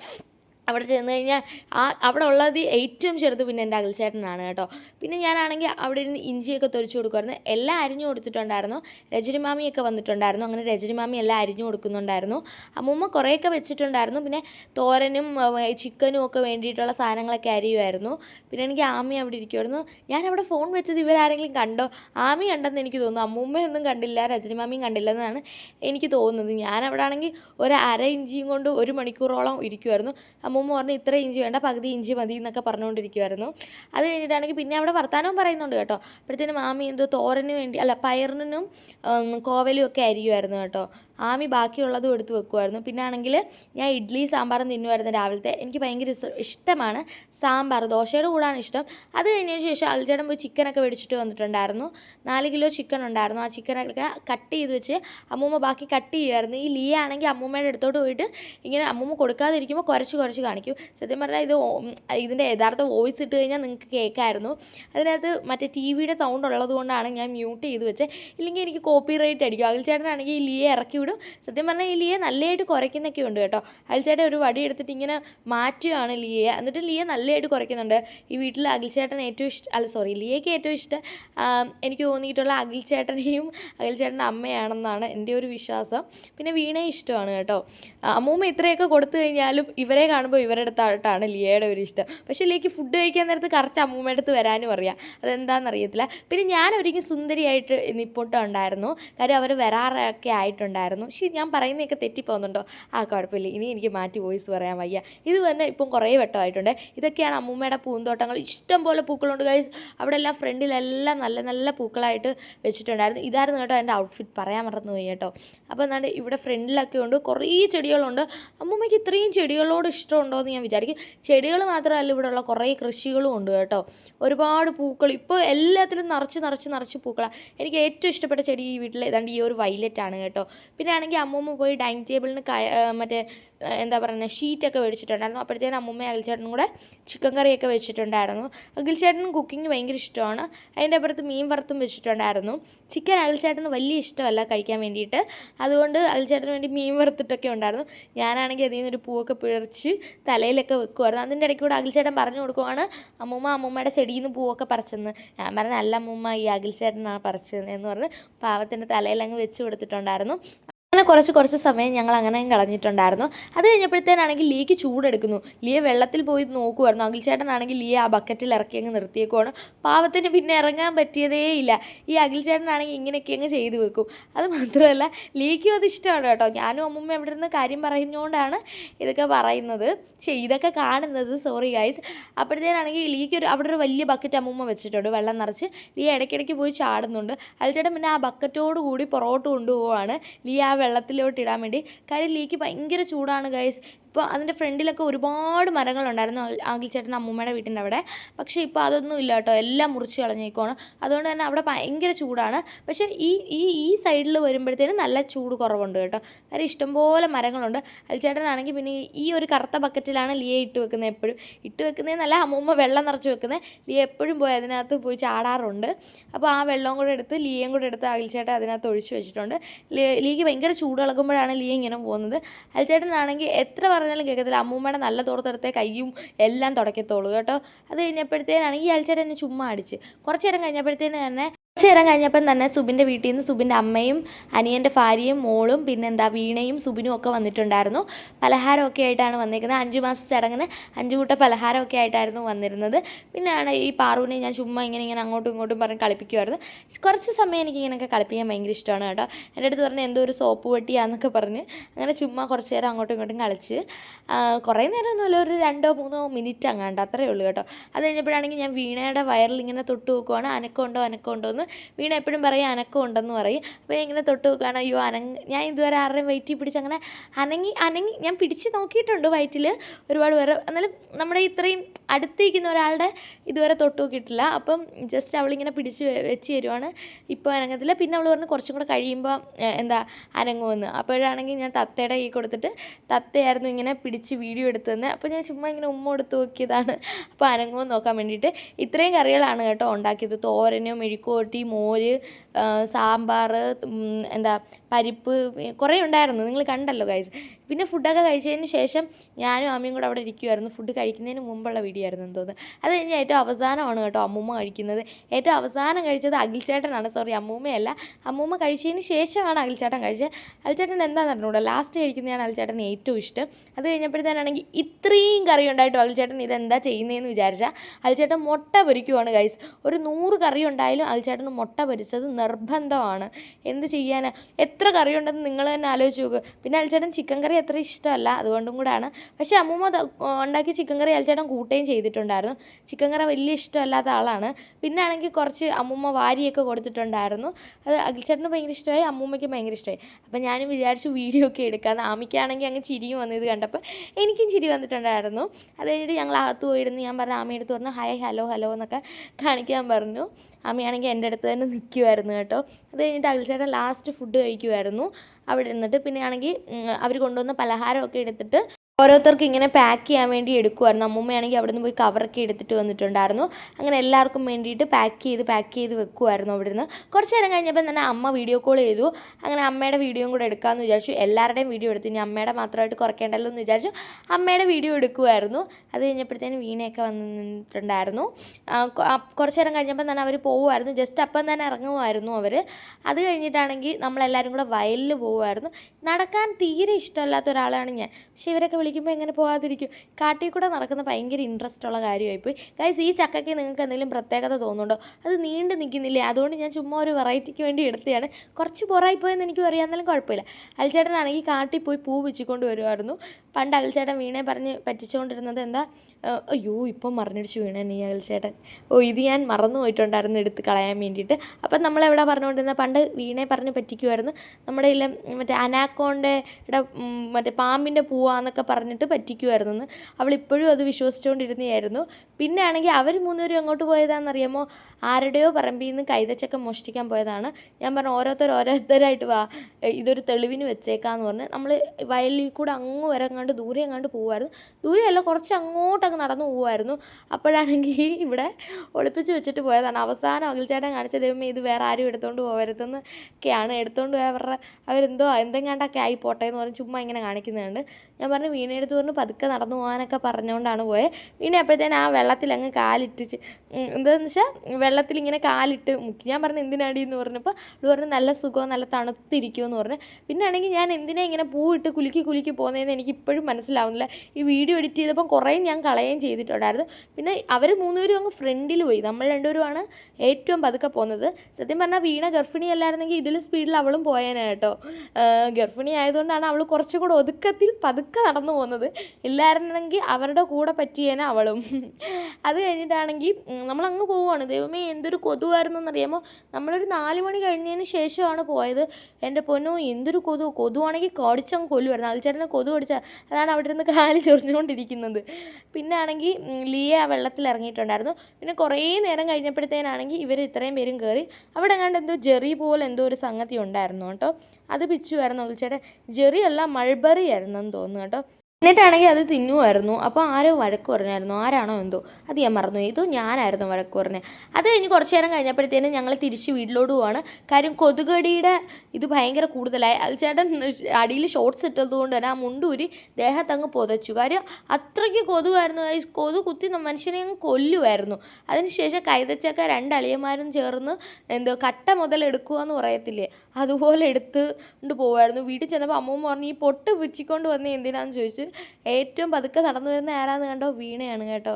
അവിടെ ചെന്ന് കഴിഞ്ഞാൽ ആ അവിടെ ഉള്ളത് ഏറ്റവും ചെറുത് പിന്നെ എന്റെ അകൽച്ചേട്ടനാണ് കേട്ടോ. പിന്നെ ഞാനാണെങ്കിൽ അവിടെ ഇരുന്ന് ഇഞ്ചിയൊക്കെ തൊലിച്ച് കൊടുക്കുമായിരുന്നു. എല്ലാം അരിഞ്ഞു കൊടുത്തിട്ടുണ്ടായിരുന്നു. രജനി മാമിയൊക്കെ വന്നിട്ടുണ്ടായിരുന്നു. അങ്ങനെ രജനി മാമി എല്ലാം അരിഞ്ഞു കൊടുക്കുന്നുണ്ടായിരുന്നു. അമ്മൂമ്മ കുറേയൊക്കെ വെച്ചിട്ടുണ്ടായിരുന്നു. പിന്നെ തോരനും ചിക്കനും ഒക്കെ വേണ്ടിയിട്ടുള്ള സാധനങ്ങളൊക്കെ അരിയുമായിരുന്നു. പിന്നെ എനിക്ക് ആമി അവിടെ ഇരിക്കുമായിരുന്നു. ഞാൻ അവിടെ ഫോൺ വെച്ചത് ഇവരാരെങ്കിലും കണ്ടോ? ആമി കണ്ടെന്ന് എനിക്ക് തോന്നുന്നു. അമ്മൂമ്മയൊന്നും കണ്ടില്ല രജനി മാമിയും കണ്ടില്ലെന്നാണ് എനിക്ക് തോന്നുന്നത്. ഞാൻ അവിടെ ആണെങ്കിൽ ഒരു അര ഇഞ്ചിയും കൊണ്ട് ഒരു മണിക്കൂറോളം ഇരിക്കുമായിരുന്നു. അമ്മൂമ്മ പറഞ്ഞു ഇത്ര ഇഞ്ചി വേണ്ട പകുതി ഇഞ്ചി മതി എന്നൊക്കെ പറഞ്ഞുകൊണ്ടിരിക്കുമായിരുന്നു അത് കഴിഞ്ഞിട്ടാണെങ്കിൽ പിന്നെ അവിടെ വർത്താനവും പറയുന്നുണ്ട് കേട്ടോ. അപ്പോഴത്തേനും മാമി എന്തോ തോരന് വേണ്ടി അല്ല പയറിനും കോവലും ഒക്കെ അരിയുമായിരുന്നു കേട്ടോ. ആമി ബാക്കിയുള്ളതും എടുത്ത് വെക്കുമായിരുന്നു പിന്നെ ആണെങ്കിൽ ഞാൻ ഇഡ്ഡലി സാമ്പാറും തിന്നുമായിരുന്നു രാവിലത്തെ. എനിക്ക് ഭയങ്കര ഇഷ്ടമാണ് സാമ്പാർ. ദോശയുടെ കൂടാണ് ഇഷ്ടം. അത് കഴിഞ്ഞതിന് ശേഷം അൽജടം പോയി ചിക്കനൊക്കെ മേടിച്ചിട്ട് വന്നിട്ടുണ്ടായിരുന്നു. നാല് കിലോ ചിക്കൻ ഉണ്ടായിരുന്നു. ആ ചിക്കനൊക്കെ കട്ട് ചെയ്ത് വെച്ച് അമ്മൂമ്മ ബാക്കി കട്ട് ചെയ്യുമായിരുന്നു ഈ ലീ ആണെങ്കിൽ അമ്മൂമ്മയുടെ അടുത്തോട്ട് പോയിട്ട് ഇങ്ങനെ അമ്മൂമ്മ കൊടുക്കാതിരിക്കുമ്പോൾ കുറച്ച് കുറച്ച് കാണിക്കും. സത്യം പറഞ്ഞാൽ ഇത് ഇതിന്റെ യഥാർത്ഥ വോയിസ് ഇട്ട് കഴിഞ്ഞാൽ നിങ്ങൾക്ക് കേൾക്കായിരുന്നു അതിനകത്ത് മറ്റേ ടി വിയുടെ സൗണ്ട് ഉള്ളത് കൊണ്ടാണ് ഞാൻ മ്യൂട്ട് ചെയ്ത് വെച്ചത്. ഇല്ലെങ്കിൽ എനിക്ക് കോപ്പി റൈറ്റ് അടിക്കും. അഖിൽ ചേട്ടനാണെങ്കിൽ ഈ ലീ ഇറക്കി വിടും സത്യം പറഞ്ഞാൽ ഈ ലിയെ നല്ലതായിട്ട് കുറയ്ക്കുന്നൊക്കെ ഉണ്ട് കേട്ടോ. അഖിൽച്ചേട്ടൻ ഒരു വടി എടുത്തിട്ട് ഇങ്ങനെ മാറ്റുകയാണ് ലിയയെ എന്നിട്ട് ലിയ നല്ലതായിട്ട് കുറയ്ക്കുന്നുണ്ട്. ഈ വീട്ടിൽ അഖിൽച്ചേട്ടൻ ഏറ്റവും ഇഷ്ടം അല്ല സോറി ലിയയ്ക്ക് ഏറ്റവും ഇഷ്ടം എനിക്ക് തോന്നിയിട്ടുള്ള അഖിൽച്ചേട്ടനെയും അഖിൽച്ചേട്ടന്റെ അമ്മയാണെന്നാണ് എന്റെ ഒരു വിശ്വാസം. പിന്നെ വീണയെ ഇഷ്ടമാണ് കേട്ടോ. അമ്മൂമ്മ ഇത്രയൊക്കെ കൊടുത്തു കഴിഞ്ഞാലും ഇവരെ കാണുമ്പോൾ ഇവരുടെ അടുത്തായിട്ടാണ് ലിയയുടെ ഒരു ഇഷ്ടം. പക്ഷേ ലിയയ്ക്ക് ഫുഡ് കഴിക്കാൻ നേരത്ത് കറച്ച് അമ്മൂമ്മയുടെ അടുത്ത് വരാനും അറിയാം. അതെന്താണെന്ന് അറിയത്തില്ല. പിന്നെ ഞാൻ ഒരിക്കലും സുന്ദരിയായിട്ട് നിപ്പോട്ടുണ്ടായിരുന്നു കാര്യം അവർ വരാറൊക്കെ ആയിട്ടുണ്ടായിരുന്നു. പക്ഷേ ഞാൻ പറയുന്നതൊക്കെ തെറ്റിപ്പോകുന്നുണ്ടോ? ആ കുഴപ്പമില്ല. ഇനി എനിക്ക് മാറ്റി വോയിസ് പറയാൻ വയ്യ. ഇത് തന്നെ ഇപ്പം കുറേ വട്ടമായിട്ടുണ്ട്. ഇതൊക്കെയാണ് അമ്മൂമ്മയുടെ പൂന്തോട്ടങ്ങൾ. ഇഷ്ടം പോലെ പൂക്കളുണ്ട് ഗൈസ് അവിടെ എല്ലാം ഫ്രണ്ടിലെല്ലാം നല്ല നല്ല പൂക്കളായിട്ട് വെച്ചിട്ടുണ്ടായിരുന്നു. ഇതായിരുന്നു കേട്ടോ എന്റെ ഔട്ട്ഫിറ്റ് പറയാൻ മറന്നു പോയി കേട്ടോ. അപ്പോൾ എന്നാണ്ട് ഇവിടെ ഫ്രണ്ടിലൊക്കെ ഉണ്ട്. കുറേ ചെടികളുണ്ട്. അമ്മൂമ്മയ്ക്ക് ഇത്രയും ചെടികളോട് ഇഷ്ടമുണ്ടോ എന്ന് ഞാൻ വിചാരിക്കും. ചെടികൾ മാത്രമല്ല ഇവിടെ ഉള്ള കുറേ കൃഷികളും ഉണ്ട് കേട്ടോ. ഒരുപാട് പൂക്കൾ. ഇപ്പോൾ എല്ലാത്തിലും നിറച്ച് നിറച്ച് നിറച്ച് പൂക്കളാണ് എനിക്ക് ഏറ്റവും ഇഷ്ടപ്പെട്ട ചെടി ഈ വീട്ടിൽ ഏതാണ്ട് ഈ ഒരു വൈലറ്റ് ആണ് കേട്ടോ. പിന്നെ ആണെങ്കിൽ അമ്മൂമ്മ പോയി ഡൈനിങ് ടേബിളിന് മറ്റേ എന്താ പറയുക ഷീറ്റൊക്കെ മേടിച്ചിട്ടുണ്ടായിരുന്നു. അപ്പോഴത്തേനും അമ്മൂമ്മയും അഖിൽച്ചേട്ടനും കൂടെ ചിക്കൻ കറിയൊക്കെ വെച്ചിട്ടുണ്ടായിരുന്നു. അഖിൽച്ചേട്ടനും കുക്കിംഗ് ഭയങ്കര ഇഷ്ടമാണ്. അതിന്റെ അപ്പുറത്ത് മീൻ വറുത്തും വെച്ചിട്ടുണ്ടായിരുന്നു. ചിക്കൻ അഖിൽച്ചേട്ടന് വലിയ ഇഷ്ടമല്ല കഴിക്കാൻ വേണ്ടിയിട്ട്. അതുകൊണ്ട് അഖിൽച്ചേട്ടന് വേണ്ടി മീൻ വറുത്തിട്ടൊക്കെ ഉണ്ടായിരുന്നു. ഞാനാണെങ്കിൽ അതിൽ നിന്നൊരു പൂവൊക്കെ പിഴച്ച് തലയിലൊക്കെ വെക്കുമായിരുന്നു അതിന്റെ ഇടയ്ക്ക് കൂടെ അഖിൽച്ചേട്ടൻ പറഞ്ഞു കൊടുക്കുവാണ് അമ്മൂമ്മ അമ്മൂമ്മയുടെ ചെടിയിൽ നിന്ന് പൂവൊക്കെ പറിച്ചെന്ന്. ഞാൻ പറഞ്ഞ അല്ല അമ്മൂമ്മ ഈ അഖിൽച്ചേട്ടനാണ് പറിച്ചത് എന്ന് പറഞ്ഞ് പാവത്തിന്റെ തലയിലങ്ങ് വെച്ച് കൊടുത്തിട്ടുണ്ടായിരുന്നു. അങ്ങനെ കുറച്ച് കുറച്ച് സമയം ഞങ്ങൾ അങ്ങനെ കളഞ്ഞിട്ടുണ്ടായിരുന്നു. അത് കഴിഞ്ഞപ്പോഴത്തേനാണെങ്കിൽ ലീക്ക് ചൂടെടുക്കുന്നു. ലിയ വെള്ളത്തിൽ പോയി നോക്കുമായിരുന്നു അഖിൽച്ചേട്ടനാണെങ്കിൽ ലിയ ആ ബക്കറ്റിൽ ഇറക്കി അങ്ങ് നിർത്തിയേക്കുവാണ്. പാവത്തിന് പിന്നെ ഇറങ്ങാൻ പറ്റിയതേ ഇല്ല. ഈ അഖിൽച്ചേട്ടനാണെങ്കിൽ ഇങ്ങനെയൊക്കെ അങ്ങ് ചെയ്തു വെക്കും. അത് മാത്രമല്ല ലീക്കും അത് ഇഷ്ടമാണ് കേട്ടോ. ഞാനും അമ്മൂമ്മ ഇവിടെ നിന്ന് കാര്യം പറയുന്നതുകൊണ്ടാണ് ഇതൊക്കെ പറയുന്നത്. പക്ഷേ ഇതൊക്കെ കാണുന്നത്. Sorry guys. അപ്പോഴത്തേനാണെങ്കിൽ ലീക്ക് ഒരു അവിടെ ഒരു വലിയ ബക്കറ്റ് അമ്മൂമ്മ വെച്ചിട്ടുണ്ട്. വെള്ളം നിറച്ച് ലീ ഇടയ്ക്കിടയ്ക്ക് പോയി ചാടുന്നുണ്ട്. അൽച്ചേട്ടൻ പിന്നെ ആ ബക്കറ്റോട് കൂടി പുറകോട്ട് കൊണ്ടുപോവാണ്. ലീ ആ വെള്ളത്തിലോട്ട് ഇടാൻ വേണ്ടി. കാര്യം ലീക്ക് ഭയങ്കര ചൂടാണ് ഗൈസ് ഇപ്പോൾ അതിന്റെ ഫ്രണ്ടിലൊക്കെ ഒരുപാട് മരങ്ങളുണ്ടായിരുന്നു ആഗിൽച്ചേട്ടൻ അമ്മൂമ്മയുടെ വീട്ടിന്റെ അവിടെ. പക്ഷേ ഇപ്പോൾ അതൊന്നും ഇല്ല കേട്ടോ. എല്ലാം മുറിച്ച് കളഞ്ഞേക്കുവാണ് അതുകൊണ്ട് തന്നെ അവിടെ ഭയങ്കര ചൂടാണ്. പക്ഷേ ഈ ഈ ഈ സൈഡിൽ വരുമ്പോഴത്തേനും നല്ല ചൂട് കുറവുണ്ട് കേട്ടോ. കാര്യം ഇഷ്ടംപോലെ മരങ്ങളുണ്ട്. അൽച്ചേട്ടനാണെങ്കിൽ പിന്നെ ഈ- ഒരു കറുത്ത ബക്കറ്റിലാണ് ലിയെ ഇട്ട് വെക്കുന്നത് എപ്പോഴും. ഇട്ട് വെക്കുന്നതെന്നല്ല അമ്മൂമ്മ വെള്ളം നിറച്ച് വെക്കുന്നത്. ലിയ എപ്പോഴും പോയി അതിനകത്ത് പോയി ചാടാറുണ്ട്. അപ്പോൾ ആ വെള്ളവും കൂടെ എടുത്ത് ലിയയും കൂടെ എടുത്ത് അഖിൽച്ചേട്ടൻ അതിനകത്ത് ഒഴിച്ച് വെച്ചിട്ടുണ്ട്. ലി- ലിയക്ക് ഭയങ്കര ചൂട് ഇളകുമ്പോഴാണ് ലിയ ഇങ്ങനെ പോകുന്നത്. അൽച്ചേട്ടനാണെങ്കിൽ എത്ര പറഞ്ഞാലും കേൾക്കത്തില്ല. അമ്മൂമ്മയുടെ നല്ല തോർത്തെടുത്തേ കയ്യും എല്ലാം തുടക്കത്തുള്ളൂ കേട്ടോ. അത് കഴിഞ്ഞപ്പോഴത്തേനാണ് ഈ ആഴ്ചയുടെ എന്നെ ചുമ്മാ അടിച്ച്. കുറച്ച് നേരം കഴിഞ്ഞപ്പോഴത്തേന് തന്നെ കുറച്ച് നേരം കഴിഞ്ഞപ്പം തന്നെ സുബിന്റെ വീട്ടിൽ നിന്ന് സുബിന്റെ അമ്മയും അനിയന്റെ ഭാര്യയും മോളും പിന്നെ എന്താ വീണയും സുബിനും ഒക്കെ വന്നിട്ടുണ്ടായിരുന്നു. പലഹാരമൊക്കെ ആയിട്ടാണ് വന്നിരിക്കുന്നത്. അഞ്ച് മാസ ചടങ്ങിന് അഞ്ച് കൂട്ട പലഹാരമൊക്കെ ആയിട്ടായിരുന്നു വന്നിരുന്നത്. പിന്നെയാണ് ഈ പാറുവിനെ ഞാൻ ചുമ്മാ ഇങ്ങനെ ഇങ്ങനെ അങ്ങോട്ടും ഇങ്ങോട്ടും പറഞ്ഞ് കളിപ്പിക്കുമായിരുന്നു. കുറച്ച് സമയം എനിക്ക് ഇങ്ങനെയൊക്കെ കളിപ്പിക്കാൻ ഭയങ്കര ഇഷ്ടമാണ് കേട്ടോ. എന്റെ അടുത്ത് പറഞ്ഞ് എന്തോ ഒരു സോപ്പ് വെട്ടിയാന്നൊക്കെ പറഞ്ഞ് അങ്ങനെ ചുമ്മാ കുറച്ച് നേരം അങ്ങോട്ടും ഇങ്ങോട്ടും കളിച്ച് കുറേ നേരമൊന്നുമില്ല ഒരു രണ്ടോ മൂന്നോ മിനിറ്റ് അങ്ങാണ്ട് അത്രയേ ഉള്ളൂ കേട്ടോ. അത് കഴിഞ്ഞപ്പോഴാണെങ്കിൽ ഞാൻ വീണയുടെ വയറിൽ ഇങ്ങനെ തൊട്ട് നോക്കുവാണ്. അനക്കമുണ്ടോ അനക്കമുണ്ടോ എന്ന് വീണ എപ്പോഴും പറയും അനക്കം ഉണ്ടെന്ന് പറയും. അപ്പോൾ ഇങ്ങനെ തൊട്ട് നോക്കുകയാണ് അയ്യോ അനങ്ങ് ഞാൻ ഇതുവരെ ആരുടെയും വയറ്റിൽ പിടിച്ച് അങ്ങനെ അനങ്ങി അനങ്ങി ഞാൻ പിടിച്ച് നോക്കിയിട്ടുണ്ട് വയറ്റിൽ ഒരുപാട് പേര്. എന്നാലും നമ്മുടെ ഇത്രയും അടുത്തിരിക്കുന്ന ഒരാളുടെ ഇതുവരെ തൊട്ട് നോക്കിയിട്ടില്ല. അപ്പം ജസ്റ്റ് അവളിങ്ങനെ പിടിച്ച് വെച്ച് തരുവാണ്. ഇപ്പോൾ അനങ്ങത്തില്ല. പിന്നെ അവൾ പറഞ്ഞ് കുറച്ചും കൂടെ കഴിയുമ്പോൾ എന്താ അനങ്ങുമെന്ന് അപ്പോഴാണെങ്കിൽ ഞാൻ തത്തയുടെ കൈ കൊടുത്തിട്ട് തത്തയായിരുന്നു ഇങ്ങനെ പിടിച്ച് വീഡിയോ എടുത്തതെന്ന്. അപ്പോൾ ഞാൻ ചുമ്മാ ഇങ്ങനെ ഉമ്മ എടുത്ത് നോക്കിയതാണ്. അപ്പോൾ അനങ്ങുമെന്ന് നോക്കാൻ വേണ്ടിയിട്ട് ഇത്രയും കറികളാണ് കേട്ടോ ഉണ്ടാക്കിയത്. തോരനും തോരന് മെഴുക്കുവരട്ടി മോര് സാമ്പാർ എന്താ പരിപ്പ് കുറേ ഉണ്ടായിരുന്നു. നിങ്ങൾ കണ്ടല്ലോ ഗൈസ് പിന്നെ ഫുഡൊക്കെ കഴിച്ചതിന് ശേഷം ഞാനും അമ്മയും കൂടെ അവിടെ ഇരിക്കുമായിരുന്നു ഫുഡ് കഴിക്കുന്നതിന് മുമ്പുള്ള വീഡിയോ ആയിരുന്നു എന്ന് തോന്നുന്നു അത് കഴിഞ്ഞ് ഏറ്റവും അവസാനമാണ് കേട്ടോ അമ്മൂമ്മ കഴിക്കുന്നത്. ഏറ്റവും അവസാനം കഴിച്ചത് അഖിൽച്ചേട്ടനാണ് സോറി അമ്മൂമ്മയല്ല. അമ്മൂമ്മ കഴിച്ചതിന് ശേഷമാണ് അഖിൽച്ചേട്ടൻ കഴിച്ചത്. അഖിൽച്ചേട്ടൻ എന്താണെന്ന് അറിഞ്ഞൂടാ? ലാസ്റ്റ് കഴിക്കുന്നതാണ് അഖിൽച്ചേട്ടൻ ഏറ്റവും ഇഷ്ടം. അത് കഴിഞ്ഞപ്പോഴത്തേനാണെങ്കിൽ ഇത്രയും കറി ഉണ്ടായിട്ടും അഖിൽച്ചേട്ടൻ ഇതെന്താ ചെയ്യുന്നതെന്ന് വിചാരിച്ചാൽ അഖിൽച്ചേട്ടൻ മുട്ട പൊരിക്കുവാണ് ഗൈസ് ഒരു നൂറ് കറി ഉണ്ടായാലും അഖിൽച്ചേട്ടന് മുട്ട പൊരിച്ചത് നിർബന്ധമാണ്. എന്ത് ചെയ്യാനാണ് എത്ര കറി ഉണ്ടെന്ന് നിങ്ങൾ തന്നെ ആലോചിച്ച് നോക്കുക പിന്നെ അഖിൽചേട്ടൻ ചിക്കൻ കറി അത്ര ഇഷ്ടമല്ല. അതുകൊണ്ടും കൂടാണ്. പക്ഷേ അമ്മൂമ്മ ഉണ്ടാക്കി ഉണ്ടാക്കിയ ചിക്കൻ കറി അൽച്ചേട്ടൻ കൂട്ടുകയും ചെയ്തിട്ടുണ്ടായിരുന്നു. ചിക്കൻ കറി വലിയ ഇഷ്ടമല്ലാത്ത ആളാണ്. പിന്നെ ആണെങ്കിൽ കുറച്ച് അമ്മൂമ്മ വാരിയൊക്കെ കൊടുത്തിട്ടുണ്ടായിരുന്നു. അത് അഖിൽച്ചേട്ടന് ഭയങ്കര ഇഷ്ടമായി അമ്മൂമ്മയ്ക്ക് ഭയങ്കര ഇഷ്ടമായി. അപ്പം ഞാനും വിചാരിച്ചു വീഡിയോ ഒക്കെ എടുക്കാമെന്ന് ആമിക്കാണെങ്കിൽ അങ്ങ് ചിരിയും വന്നത് കണ്ടപ്പോൾ എനിക്കും ചിരി വന്നിട്ടുണ്ടായിരുന്നു. അത് കഴിഞ്ഞിട്ട് ഞങ്ങൾ അകത്ത് പോയിരുന്നു. ഞാൻ പറഞ്ഞു ആമയുടെ അടുത്ത് പറഞ്ഞു ഹായ് ഹലോ ഹലോ എന്നൊക്കെ കാണിക്കാൻ പറഞ്ഞു. അമ്മയാണെങ്കിൽ എന്റെ അടുത്ത് തന്നെ നിൽക്കുമായിരുന്നു കേട്ടോ. അത് കഴിഞ്ഞിട്ട് അഖിൽച്ചേട്ടൻ ലാസ്റ്റ് ഫുഡ് കഴിക്കുമായിരുന്നു അവിടെ ഇരുന്നിട്ട് പിന്നെ ആണെങ്കിൽ അവർ കൊണ്ടുവന്ന പലഹാരമൊക്കെ എടുത്തിട്ട് ഓരോരുത്തർക്ക് ഇങ്ങനെ പാക്ക് ചെയ്യാൻ വേണ്ടി എടുക്കുമായിരുന്നു അമ്മൂമ്മയാണെങ്കിൽ അവിടെ നിന്ന് പോയി കവറൊക്കെ എടുത്തിട്ട് വന്നിട്ടുണ്ടായിരുന്നു. അങ്ങനെ എല്ലാവർക്കും വേണ്ടിയിട്ട് പാക്ക് ചെയ്ത് പാക്ക് ചെയ്ത് വെക്കുമായിരുന്നു അവിടെ നിന്ന് കുറച്ച് നേരം കഴിഞ്ഞപ്പോൾ തന്നെ അമ്മ വീഡിയോ കോൾ ചെയ്തു. അങ്ങനെ അമ്മയുടെ വീഡിയോയും കൂടെ എടുക്കാമെന്ന് വിചാരിച്ചു. എല്ലാവരുടെയും വീഡിയോ എടുത്തു. ഇനി അമ്മയുടെ മാത്രമായിട്ട് കുറയ്ക്കേണ്ടല്ലോ എന്ന് വിചാരിച്ചു. അമ്മയുടെ വീഡിയോ എടുക്കുമായിരുന്നു അത് കഴിഞ്ഞപ്പോഴത്തേനും വീണയൊക്കെ വന്നിട്ടുണ്ടായിരുന്നു. കുറച്ച് നേരം കഴിഞ്ഞപ്പോൾ തന്നെ അവർ പോകുമായിരുന്നു ജസ്റ്റ് അപ്പം തന്നെ ഇറങ്ങുമായിരുന്നു അവർ അത് കഴിഞ്ഞിട്ടാണെങ്കിൽ നമ്മളെല്ലാവരും കൂടെ വയലിൽ പോകുമായിരുന്നു നടക്കാൻ തീരെ ഇഷ്ടമല്ലാത്ത ഒരാളാണ് ഞാൻ. പക്ഷേ ഇവരൊക്കെ വിളിക്കുമ്പോൾ എങ്ങനെ പോകാതിരിക്കും കാട്ടിൽ കൂടെ നടക്കുന്ന ഭയങ്കര ഇൻട്രസ്റ്റ് ഉള്ള കാര്യമായിപ്പോയി ഗൈസ് ഈ ചക്കയ്ക്ക് നിങ്ങൾക്ക് എന്തെങ്കിലും പ്രത്യേകത തോന്നുന്നുണ്ടോ? അത് നീണ്ട് നിൽക്കുന്നില്ലേ? അതുകൊണ്ട് ഞാൻ ചുമ്മാ ഒരു വെറൈറ്റിക്ക് വേണ്ടി എടുത്തതാണ്. കുറച്ച് പുറമായിപ്പോയെന്ന് എനിക്കും അറിയാമെന്നാലും കുഴപ്പമില്ല. അൽച്ചേട്ടനാണെങ്കിൽ കാട്ടിൽ പോയി പൂ വെച്ചിക്കൊണ്ട് വരുമായിരുന്നു പണ്ട് അകൽച്ചേട്ടൻ വീണേ പറഞ്ഞ് പറ്റിച്ചുകൊണ്ടിരുന്നത് എന്താ? അയ്യോ ഇപ്പം മറിഞ്ഞടിച്ച് വീണേ നീ അകൽച്ചേട്ടൻ ഓ ഇത് ഞാൻ മറന്നു പോയിട്ടുണ്ടായിരുന്നു എടുത്ത് കളയാൻ വേണ്ടിയിട്ട്. അപ്പം നമ്മളെവിടെ പറഞ്ഞുകൊണ്ടിരുന്ന പണ്ട് വീണേ പറഞ്ഞ് പറ്റിക്കുമായിരുന്നു നമ്മുടെ ഇല്ല മറ്റേ അനാക്കോണ്ടയുടെ മറ്റേ പാമ്പിന്റെ പൂവാന്നൊക്കെ പറഞ്ഞിട്ട് പറ്റിക്കുമായിരുന്നു എന്ന് അവൾ ഇപ്പോഴും അത് വിശ്വസിച്ചുകൊണ്ടിരുന്നതായിരുന്നു. പിന്നെ ആണെങ്കിൽ അവർ മൂന്നുപേരും എങ്ങോട്ട് പോയതാണെന്നറിയാമോ? ആരുടെയോ പറമ്പിൽ നിന്ന് കൈതച്ചക്ക മോഷ്ടിക്കാൻ പോയതാണ്. ഞാൻ പറഞ്ഞു ഓരോരുത്തർ ഓരോരുത്തരായിട്ട് വാ. ഇതൊരു തെളിവിന് വെച്ചേക്കാന്ന് പറഞ്ഞ് നമ്മൾ വയലിൽ കൂടെ അങ്ങ് വരെ അങ്ങാണ്ട് ദൂരെ അങ്ങാണ്ട് പോകുമായിരുന്നു ദൂരെയല്ല കുറച്ച് അങ്ങോട്ടങ്ങ് നടന്നു പോകുമായിരുന്നു അപ്പോഴാണെങ്കിൽ ഇവിടെ ഒളിപ്പിച്ച് വെച്ചിട്ട് പോയതാണ്. അവസാനം അഖിൽചേട്ടൻ കാണിച്ച ദൈവമേ ഇത് വേറെ ആരും എടുത്തുകൊണ്ട് പോകരുതെന്ന് ഒക്കെയാണ് എടുത്തുകൊണ്ട് പോയവരുടെ അവരെന്തോ എന്തെങ്ങാണ്ടൊക്കെ ആയി പോട്ടെ എന്ന് പറഞ്ഞ് ചുമ്മാ ഇങ്ങനെ കാണിക്കുന്നുണ്ട് ഞാൻ പറഞ്ഞു വീണയെടുത്ത് പറഞ്ഞ് പതുക്കെ നടന്നു പോകാനൊക്കെ പറഞ്ഞുകൊണ്ടാണ് പോയത് വീണ അപ്പോഴത്തേനും ആ വെള്ളത്തിൽ അങ്ങ് കാലിട്ടിച്ച് എന്താണെന്ന് വെച്ചാൽ വെള്ളത്തിൽ ഇങ്ങനെ കാലിട്ട് മുക്കി. ഞാൻ പറഞ്ഞു എന്തിനാടി? എന്ന് പറഞ്ഞപ്പോൾ അവൾ പറഞ്ഞു നല്ല സുഖം നല്ല തണുത്തിരിക്കുമെന്ന് പറഞ്ഞു. പിന്നെ ആണെങ്കിൽ ഞാൻ എന്തിനാ ഇങ്ങനെ പൂവിട്ട് കുലുക്കി കുലുക്കി പോകുന്നതെന്ന് എനിക്ക് ഇപ്പോഴും മനസ്സിലാവുന്നില്ല. ഈ വീഡിയോ എഡിറ്റ് ചെയ്തപ്പോൾ കുറേ ഞാൻ കളയുകയും ചെയ്തിട്ടുണ്ടായിരുന്നു. പിന്നെ അവർ മൂന്നുപേരും അങ്ങ് ഫ്രണ്ടിൽ പോയി. നമ്മൾ രണ്ടുപേരുമാണ് ഏറ്റവും പതുക്കെ പോകുന്നത്. സത്യം പറഞ്ഞാൽ വീണ ഗർഭിണി അല്ലായിരുന്നെങ്കിൽ ഇതിൽ സ്പീഡിൽ അവളും പോയേനെ കേട്ടോ. ഗർഭിണി ആയതുകൊണ്ടാണ് അവൾ കുറച്ചുകൂടെ ഒതുക്കത്തിൽ പതുക്കെ നടന്നു പോകുന്നത്. ഇല്ലായിരുന്നെങ്കിൽ അവരുടെ കൂടെ പറ്റിയേനെ അവളും. അത് കഴിഞ്ഞിട്ടാണെങ്കിൽ നമ്മളങ്ങ് പോവുകയാണ് ദൈവമേ എന്തൊരു കൊതുവായിരുന്നു എന്നറിയാമോ? നമ്മളൊരു നാല് മണി കഴിഞ്ഞതിന് ശേഷമാണ് പോയത്. എന്റെ പൊന്നു എന്തൊരു കൊതു. കൊതുവാണെങ്കിൽ കടിച്ചങ്ങ് കൊല്ലുമായിരുന്നു അൽച്ചേട്ടനെ കൊതു കടിച്ച അതാണ് അവിടെ ഇരുന്ന് കാൽ ചൊറിഞ്ഞുകൊണ്ടിരിക്കുന്നത്. പിന്നെ ആണെങ്കിൽ ലിയ ആ വെള്ളത്തിൽ ഇറങ്ങിയിട്ടുണ്ടായിരുന്നു. പിന്നെ കുറേ നേരം കഴിഞ്ഞപ്പോഴത്തേനാണെങ്കിൽ ഇവർ ഇത്രയും പേരും കയറി അവിടെ എങ്ങാണ്ട് എന്തോ ജെറി പോലെ എന്തോ ഒരു സംഗതി ഉണ്ടായിരുന്നു കേട്ടോ. അത് പിച്ചുമായിരുന്നു അൽച്ചേട്ടൻ ജെറി അല്ല മൾബറി ആയിരുന്നെന്ന് തോന്നുന്നു കേട്ടോ. എന്നിട്ടാണെങ്കിൽ അത് തിന്നുമായിരുന്നു അപ്പോൾ ആരോ വഴക്ക് പറഞ്ഞായിരുന്നു. ആരാണോ എന്തോ. അത് ഞാൻ മറന്നു ഇതോ ഞാനായിരുന്നു വഴക്ക് പറഞ്ഞത്. അത് കഴിഞ്ഞ് കുറച്ച് നേരം കഴിഞ്ഞപ്പോഴത്തേനും ഞങ്ങൾ തിരിച്ച് വീട്ടിലോട്ട് പോവാണ്. കാര്യം കൊതുകടിയുടെ ഇത് ഭയങ്കര കൂടുതലായി. അത് ചേട്ടൻ അടിയിൽ ഷോർട്ട്സ് ഇട്ടതുകൊണ്ട് തന്നെ ആ മുണ്ടൂരി ദേഹത്തങ്ങ് പുതച്ചു. കാര്യം അത്രയ്ക്ക് കൊതുകായിരുന്നു. കൊതു കുത്തി മനുഷ്യനെ അങ്ങ് കൊല്ലുമായിരുന്നു അതിനുശേഷം കൈതച്ചക്ക രണ്ടളിയന്മാരും ചേർന്ന് എന്തോ കട്ട മുതൽ എടുക്കുക എന്ന് പറയത്തില്ലേ? അതുപോലെ എടുത്ത് കൊണ്ട് പോകുമായിരുന്നു വീട്ടിൽ ചെന്നപ്പോൾ അമ്മൂമ്മ പറഞ്ഞു ഈ പൊട്ട് പിച്ചിക്കൊണ്ട് വന്ന് എന്തിനാന്ന് ചോദിച്ചു ഏറ്റവും പതുക്കെ നടന്നു വരുന്ന ആരാന്ന് കണ്ടോ? വീണയാണ് കേട്ടോ.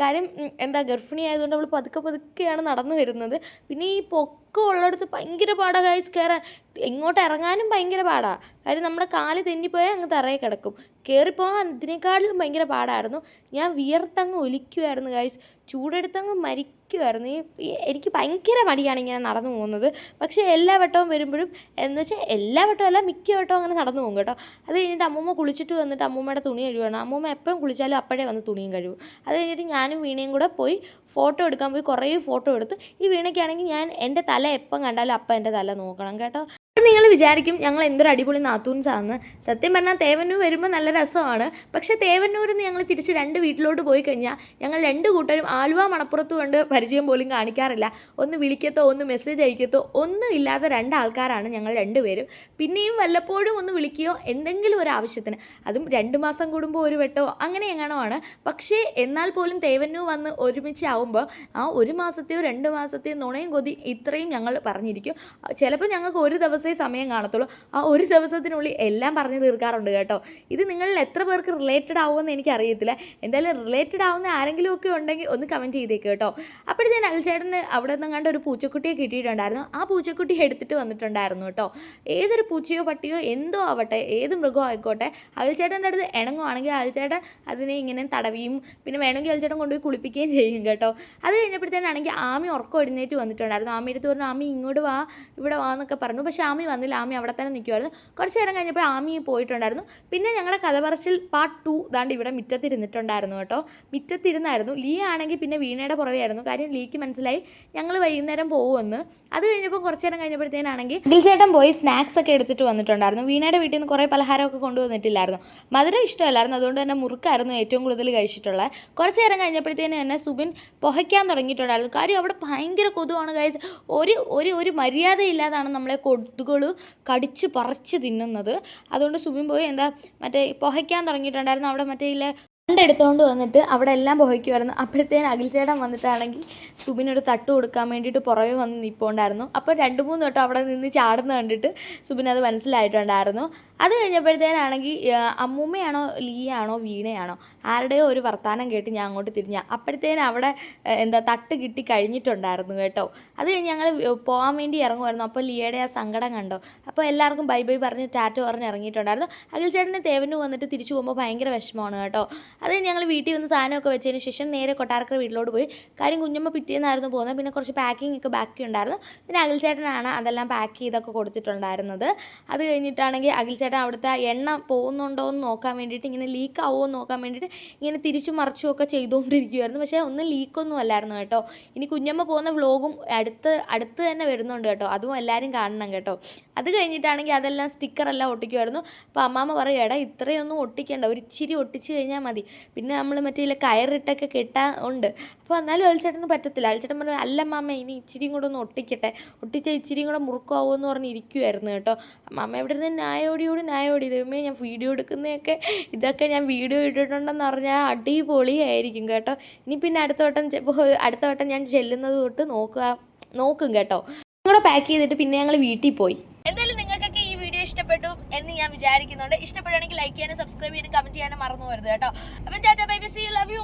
കാര്യം എന്താ ഗർഭിണി ആയതുകൊണ്ട് അവൾ പതുക്കെ പതുക്കെയാണ് നടന്നു വരുന്നത്. പിന്നെ ഈ പൊക്കം ഉള്ളിടത്ത് ഭയങ്കര പാടാണ് ഗൈസ് കയറാൻ എങ്ങോട്ട് ഇറങ്ങാനും ഭയങ്കര പാടാണ് കാര്യം നമ്മുടെ കാൽ തെന്നിപ്പോയാൽ അങ്ങ് തറയിൽ കിടക്കും. കയറിപ്പോകാൻ അതിനേക്കാളും ഭയങ്കര പാടായിരുന്നു. ഞാൻ വിയർത്തങ്ങ് ഒലിക്കുമായിരുന്നു ഗൈസ് ചൂടെടുത്തങ്ങ് മരിക്കുമായിരുന്നു ഈ എനിക്ക് ഭയങ്കര മടിയാണ് ഇങ്ങനെ നടന്നു പോകുന്നത്. പക്ഷേ എല്ലാ വട്ടവും വരുമ്പോഴും എന്ന് വെച്ചാൽ എല്ലാ വട്ടവും അല്ല മിക്ക വട്ടവും അങ്ങനെ നടന്നു പോകും കേട്ടോ. അത് കഴിഞ്ഞിട്ട് അമ്മൂമ്മ കുളിച്ചിട്ട് വന്നിട്ട് അമ്മൂമ്മയുടെ തുണി കഴിവാണ് അമ്മൂമ്മ എപ്പോഴും കുളിച്ചാലും അപ്പോഴേ വന്ന് തുണിയും കഴുകും. അത് കഴിഞ്ഞിട്ട് ഞാനും വീണയും കൂടെ പോയി ഫോട്ടോ എടുക്കാൻ പോയി കുറേ ഫോട്ടോ എടുത്ത്. ഈ വീണയ്ക്കാണെങ്കിൽ ഞാൻ എന്റെ തല എപ്പം കണ്ടാലും അപ്പം എന്റെ തല നോക്കണം കേട്ടോ. നിങ്ങൾ വിചാരിക്കും ഞങ്ങൾ എന്തൊരു അടിപൊളി നാത്തൂൻസാന്ന്. സത്യം പറഞ്ഞാൽ തേവന്നൂർ വരുമ്പോൾ നല്ല രസമാണ്. പക്ഷേ തേവന്നൂരിൽ നിന്ന് ഞങ്ങൾ തിരിച്ച് രണ്ട് വീട്ടിലോട്ട് പോയി കഴിഞ്ഞാൽ ഞങ്ങൾ രണ്ട് കൂട്ടരും ആലുവ മണപ്പുറത്ത് കൊണ്ട് പരിചയം പോലും കാണിക്കാറില്ല. ഒന്ന് വിളിക്കത്തോ ഒന്ന് മെസ്സേജ് അയക്കത്തോ ഒന്നും ഇല്ലാത്ത രണ്ടാൾക്കാരാണ് ഞങ്ങൾ രണ്ടുപേരും. പിന്നെയും വല്ലപ്പോഴും ഒന്ന് വിളിക്കുകയോ എന്തെങ്കിലും ഒരു ആവശ്യത്തിന്. അതും രണ്ട് മാസം കൂടുമ്പോൾ ഒരു വെട്ടോ അങ്ങനെ എങ്ങനെയോ ആണ്. പക്ഷേ എന്നാൽ പോലും തേവന്നൂർ വന്ന് ഒരുമിച്ച് ഒരുമിച്ചാവുമ്പോൾ ആ ഒരു മാസത്തെയോ രണ്ട് മാസത്തെയോ നുണയും കൊതി ഇത്രയും ഞങ്ങൾ പറഞ്ഞിരിക്കും. ചിലപ്പോൾ ഞങ്ങൾക്ക് ഒരു ദിവസമേ സമയം കാണത്തുള്ളൂ. ആ ഒരു ദിവസത്തിനുള്ളിൽ എല്ലാം പറഞ്ഞു തീർക്കാറുണ്ട് കേട്ടോ. ഇത് നിങ്ങളിൽ എത്ര പേർക്ക് റിലേറ്റഡ് ആവുമെന്ന് എനിക്കറിയത്തില്ല. എന്തായാലും റിലേറ്റഡ് ആവുന്ന ആരെങ്കിലും ഒക്കെ ഉണ്ടെങ്കിൽ ഒന്ന് കമന്റ് ചെയ്തേക്ക് കേട്ടോ. അപ്പോൾ ഞാൻ അൽച്ചേട്ടന് അവിടെ നിന്നും കണ്ട ഒരു പൂച്ചക്കുട്ടിയെ കിട്ടിയിട്ടുണ്ടായിരുന്നു. ആ പൂച്ചക്കുട്ടി എടുത്തിട്ട് വന്നിട്ടുണ്ടായിരുന്നു കേട്ടോ. ഏതൊരു പൂച്ചയോ പട്ടിയോ എന്തോ ആവട്ടെ ഏത് മൃഗമോ ആയിക്കോട്ടെ അൽച്ചേട്ടന്റെ അടുത്ത് ഇണങ്ങുവാണെങ്കിൽ അൽച്ചേട്ടൻ അതിനെ ഇങ്ങനെ തടവിയും പിന്നെ വേണമെങ്കിൽ അൽച്ചേട്ടൻ കൊണ്ടുപോയി കുളിപ്പിക്കുകയും ചെയ്യും കേട്ടോ. അത് കഴിഞ്ഞപ്പോഴത്തേനാണെങ്കിൽ ആമി ഉറക്കം എഴുന്നേറ്റ് വന്നിട്ടുണ്ടായിരുന്നു. ആമി എടുത്ത് പറഞ്ഞു ആമി ഇങ്ങോട്ട് വാ ഇവിടെ വാ എന്നൊക്കെ പറഞ്ഞു. പക്ഷേ ആമി വന്നില്ല ആമി അവിടെ തന്നെ നിൽക്കുമായിരുന്നു കുറച്ച് നേരം കഴിഞ്ഞപ്പോൾ ആമി പോയിട്ടുണ്ടായിരുന്നു. പിന്നെ ഞങ്ങളുടെ കഥ പറച്ചിൽ പാർട്ട് ടു ദാണ്ട് ഇവിടെ മുറ്റത്തിരുന്നിട്ടുണ്ടായിരുന്നു കേട്ടോ. മുറ്റത്തിരുന്നായിരുന്നു. ലീ ആണെങ്കിൽ പിന്നെ വീണയുടെ പുറകെയായിരുന്നു. കാര്യം ലീക്ക് മനസ്സിലായി. ഞങ്ങൾ വൈകുന്നേരം പോകുമെന്ന് അത് കഴിഞ്ഞപ്പോൾ കുറച്ച് നേരം കഴിഞ്ഞപ്പോഴത്തേനാണെങ്കിൽ ഗിൽചേട്ടൻ പോയി സ്നാക്സ് ഒക്കെ എടുത്തിട്ട് വന്നിട്ടുണ്ടായിരുന്നു. വീണയുടെ വീട്ടിൽ നിന്ന് കുറേ പലഹാരമൊക്കെ കൊണ്ടുവന്നിട്ടില്ലായിരുന്നു മധുരം ഇഷ്ടമല്ലായിരുന്നു. അതുകൊണ്ട് തന്നെ മുറുക്കായിരുന്നു ഏറ്റവും കൂടുതൽ കഴിച്ചിട്ടുള്ളത്. കുറച്ച് നേരം കഴിഞ്ഞപ്പോഴത്തേന് തന്നെ സുബിൻ പുഹയ്ക്കാൻ തുടങ്ങിയിട്ടുണ്ടായിരുന്നു. കാര്യം അവിടെ ഭയങ്കര കൊതുവാണ് കഴിച്ച് ഒരു ഒരു ഒരു മര്യാദയില്ലാതാണ് നമ്മളെ കടിച്ച് പറിച്ച് തിന്നുന്നത്. അതുകൊണ്ട് സുബിൻ പോയി എന്താ മറ്റേ പുഹയ്ക്കാൻ തുടങ്ങിയിട്ടുണ്ടായിരുന്നു. അവിടെ മറ്റേ ഇല്ലേ എടുത്തുകൊണ്ട് വന്നിട്ട് അവിടെ എല്ലാം പുഹയ്ക്കുമായിരുന്നു അപ്പോഴത്തേന് അഖിൽ ചേട്ടൻ വന്നിട്ടാണെങ്കിൽ സുബിനൊരു തട്ട് കൊടുക്കാൻ വേണ്ടിയിട്ട് പുറകെ വന്ന് നിൽപ്പുണ്ടായിരുന്നു അപ്പോൾ രണ്ട് മൂന്ന് തൊട്ട് അവിടെ നിന്ന് ചാടുന്ന കണ്ടിട്ട് സുബിൻ അത് മനസ്സിലായിട്ടുണ്ടായിരുന്നു. അത് കഴിഞ്ഞപ്പോഴത്തേനാണെങ്കിൽ അമ്മൂമ്മയാണോ ലീയാണോ വീണയാണോ ആരുടെയോ ഒരു വർത്തമാനം കേട്ട് ഞാൻ അങ്ങോട്ട് തിരിഞ്ഞ. അപ്പോഴത്തേന് അവിടെ എന്താ തട്ട് കിട്ടി കഴിഞ്ഞിട്ടുണ്ടായിരുന്നു കേട്ടോ. അത് കഴിഞ്ഞ് ഞങ്ങൾ പോകാൻ വേണ്ടി ഇറങ്ങുമായിരുന്നു അപ്പോൾ ലിയയുടെ ആ സങ്കടം കണ്ടോ? അപ്പോൾ എല്ലാവർക്കും ബൈ ബൈ പറഞ്ഞ് ടാറ്റ പറഞ്ഞ് ഇറങ്ങിയിട്ടുണ്ടായിരുന്നു. അഖിൽ ചേട്ടന് തേവന് വന്നിട്ട് തിരിച്ചു പോകുമ്പോൾ ഭയങ്കര വിഷമമാണ് കേട്ടോ. അത് ഞങ്ങൾ വീട്ടിൽ വന്ന് സാധനമൊക്കെ വെച്ചതിന് ശേഷം നേരെ കൊട്ടാരക്കര വീട്ടിലോട്ട് പോയി. കാര്യം കുഞ്ഞമ്മ പിറ്റേന്നായിരുന്നു പോകുന്നത്. പിന്നെ കുറച്ച് പാക്കിംഗ് ഒക്കെ ബാക്കി ഉണ്ടായിരുന്നു പിന്നെ അഖിൽ ചേട്ടനാണ് അതെല്ലാം പാക്ക് ചെയ്തൊക്കെ കൊടുത്തിട്ടുണ്ടായിരുന്നത്. അത് കഴിഞ്ഞിട്ടാണെങ്കിൽ അഖിൽ ചേട്ടൻ അവിടുത്തെ എണ്ണ പോകുന്നുണ്ടോ എന്ന് നോക്കാൻ വേണ്ടിയിട്ട് ഇങ്ങനെ ലീക്ക് ആവുമോ എന്ന് നോക്കാൻ വേണ്ടിയിട്ട് ഇങ്ങനെ തിരിച്ചു മറിച്ചും ഒക്കെ ചെയ്തുകൊണ്ടിരിക്കുമായിരുന്നു പക്ഷേ ഒന്നും ലീക്കൊന്നും അല്ലായിരുന്നു കേട്ടോ. ഇനി കുഞ്ഞമ്മ പോകുന്ന വ്ലോഗും അടുത്ത് അടുത്ത് തന്നെ വരുന്നുണ്ട് കേട്ടോ. അതും എല്ലാവരും കാണണം കേട്ടോ. അത് കഴിഞ്ഞിട്ടാണെങ്കിൽ അതെല്ലാം സ്റ്റിക്കറെല്ലാം ഒട്ടിക്കുമായിരുന്നു അപ്പോൾ അമ്മാമ്മ പറയുക എടാ ഇത്രയൊന്നും ഒട്ടിക്കേണ്ട. ഒരു ഇച്ചിരി ഒട്ടിച്ച് കഴിഞ്ഞാൽ മതി. പിന്നെ നമ്മൾ മറ്റേ ഇല്ല കയറിട്ടൊക്കെ കെട്ടാൻ ഉണ്ട്. അപ്പോൾ എന്നാലും അയൽച്ചേട്ടന് പറ്റത്തില്ല. അയൽച്ചേട്ടൻ പറഞ്ഞു അല്ല മാമ ഇനി ഇച്ചിരിയും കൂടെ ഒന്ന് ഒട്ടിക്കട്ടെ. ഒട്ടിച്ച ഇച്ചിരിയും കൂടെ മുറുക്കാവുമെന്ന് പറഞ്ഞ് ഇരിക്കുമായിരുന്നു കേട്ടോ. മാമ ഇവിടെ നിന്ന് ന്യായോടിയോടി ന്യായോടി ദൈവമേ ഞാൻ വീഡിയോ എടുക്കുന്നതൊക്കെ ഇതൊക്കെ ഞാൻ വീഡിയോ ഇട്ടിട്ടുണ്ടെന്ന് പറഞ്ഞാൽ അടിപൊളിയായിരിക്കും കേട്ടോ. ഇനി പിന്നെ അടുത്ത വട്ടം അടുത്ത വട്ടം ഞാൻ ചെല്ലുന്നത് തൊട്ട് നോക്കുക നോക്കും കേട്ടോ. നിങ്ങളുടെ പാക്ക് ചെയ്തിട്ട് പിന്നെ ഞങ്ങൾ വീട്ടിൽ പോയി. എന്തായാലും വീഡിയോ ഇഷ്ടപ്പെട്ടു എന്ന് ഞാൻ വിചാരിക്കുന്നുണ്ട്. ഇഷ്ടപ്പെടുകയാണെങ്കിൽ ലൈക്ക് ചെയ്യാനും സബ്സ്ക്രൈബ് ചെയ്യാനും കമന്റ് ചെയ്യാനും മറന്നു പോകരുത് കേട്ടോ. അപ്പം tata bye bye see love you